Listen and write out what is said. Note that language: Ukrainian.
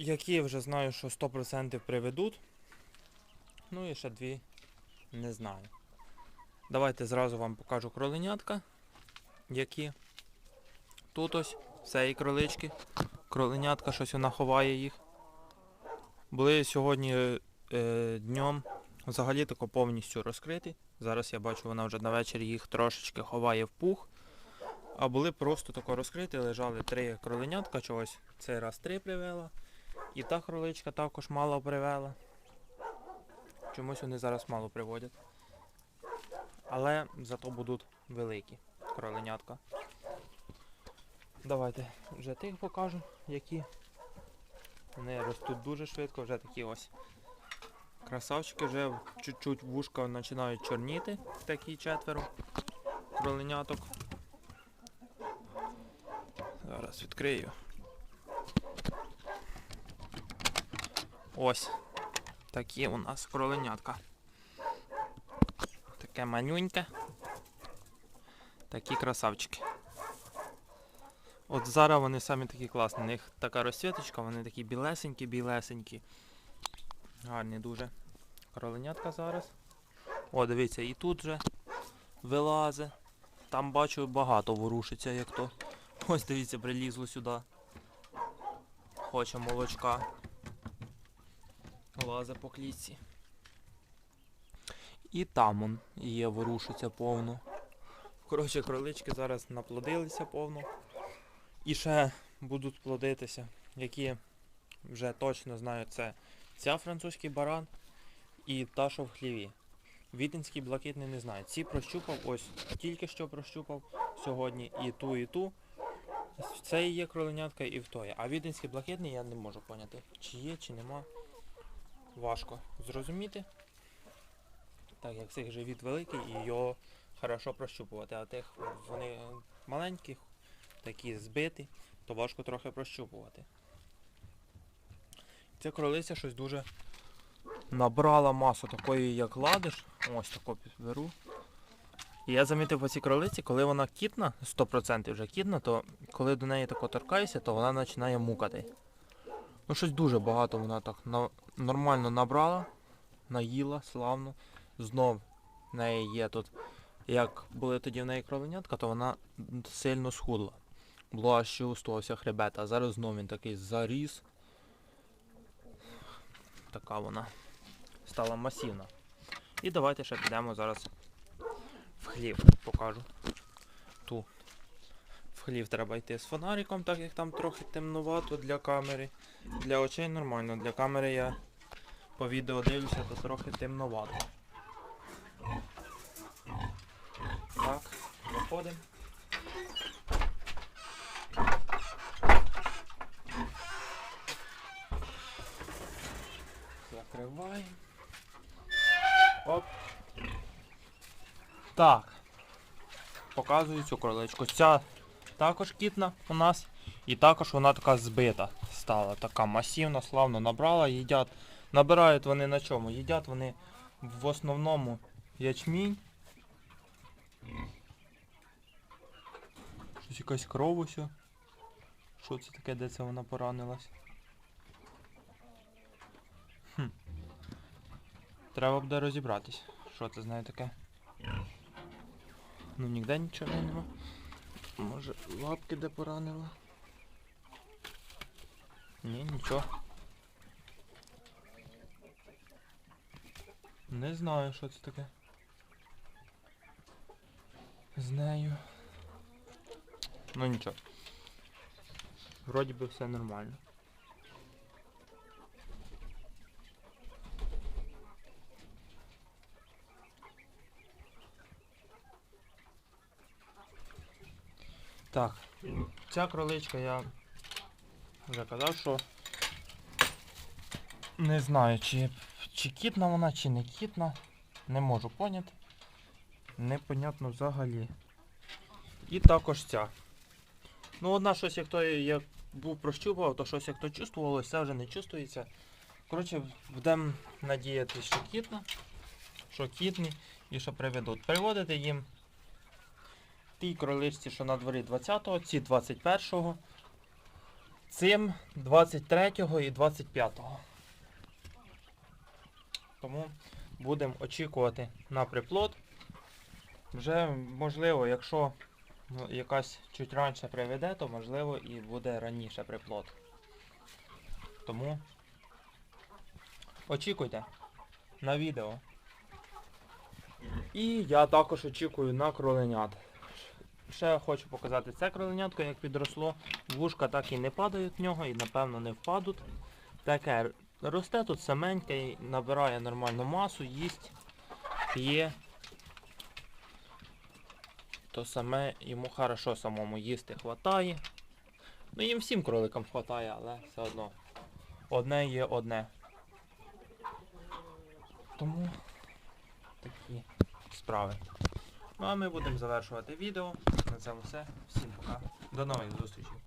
які вже знаю, що 100% приведуть. Ну і ще дві не знаю. Давайте зразу вам покажу кроленятка, які. Тут ось все і кролички. Кроленятка, щось вона ховає їх. Були сьогодні е, днем взагалі тако повністю розкриті. Зараз я бачу, вона вже на вечір їх трошечки ховає в пух. А були просто тако розкриті, лежали три кроленятка, чогось цей раз три привела. І та кроличка також мало привела. Чомусь вони зараз мало приводять. Але зато будуть великі кроленятка. Давайте вже тих покажу, які. Вони ростуть дуже швидко, вже такі ось красавчики, вже чуть-чуть вушка починають чорніти, такі четверо кроленяток. Зараз відкрию. Ось. Такі у нас кроленятка. Таке манюньке. Такі красавчики. От зараз вони самі такі класні. У них така розсвіточка, вони такі білесенькі, білесенькі. Гарні дуже. Кроленятка зараз. О, дивіться, і тут же вилазе. Там бачу багато ворушиться, як то. Ось дивіться, прилізло сюди. Хоче молочка. Лазе по клітці. І там он є, ворушиться повно. Коротше, кролички зараз наплодилися повно. І ще будуть плодитися, які вже точно знаю, це ця французький баран і та, що в хліві. Віденський блакитний не знаю. Ці прощупав, ось тільки що прощупав сьогодні і ту, і ту. В цей є кроленятка і в той. А віденський блакитний я не можу поняти, чи є, чи нема. Важко зрозуміти. Так як цих живіт великий і його хорошо прощупувати, а тих вони маленькі, такі збиті, то важко трохи прощупувати. Ця кролиця щось дуже набрала масу такої, як ладиш. Ось таку беру. І я замітив по цій кролиці, коли вона кітна, 100% вже кітна, то коли до неї тако торкаєшся, то вона починає мукати. Ну щось дуже багато вона так нормально набрала, наїла, славно. Знов в неї є тут, як були тоді в неї кроленятка, то вона сильно схудла. Було аж чувствувався хребет, а зараз знов він такий заріс. Така вона стала масивна. І давайте ще підемо зараз в хлів, покажу. Ту. В хлів треба йти з фонариком, так як там трохи темнувато для камери. Для очей нормально, для камери я по відео дивлюся, то трохи темновато. Так, виходимо. Закриваємо. Оп. Так. Показую цю кроличку. Ця також кітна у нас. І також вона така збита стала. Така масивна, славно набрала, їдять. Набирають вони на чому? Їдять вони в основному ячмінь. Щось якась кров ось. Що це таке, де це вона поранилась? Хм. Треба буде розібратись. Що це з нею таке? Ну ніде нічого нема. Може лапки де поранила? Ні, нічого. Не знаю, що це таке. З нею. Ну нічого. Вроді би все нормально. Так, ця кроличка я вже казав, що не знаю, чи, чи кітна вона, чи не кітна. Не можу поняти. Непонятно взагалі. І також ця. Ну, одна щось, як то я був прощупував, то щось як то чувствувалося, це вже не чувствується. Коротше, будемо надіятися, що кітна, що кітні і що приведуть. Приводити їм тій кроличці, що на дворі 20-го, ці 21-го. Цим 23-го і 25. Тому будемо очікувати на приплод. Вже можливо, якщо ну, якась чуть раніше приведе, то можливо і буде раніше приплод. Тому очікуйте на відео. І я також очікую на кроленят. Ще хочу показати це кроленятко, як підросло. Вушка так і не падають в нього і напевно не впадуть. Таке росте тут саменьке, набирає нормальну масу, їсть, п'є. То саме йому хорошо самому їсти хватає. Ну їм всім кроликам хватає, але все одно. Одне є одне. Тому такі справи. Ну а ми будемо завершувати відео. На цьому все. Всім пока. До нових зустрічей.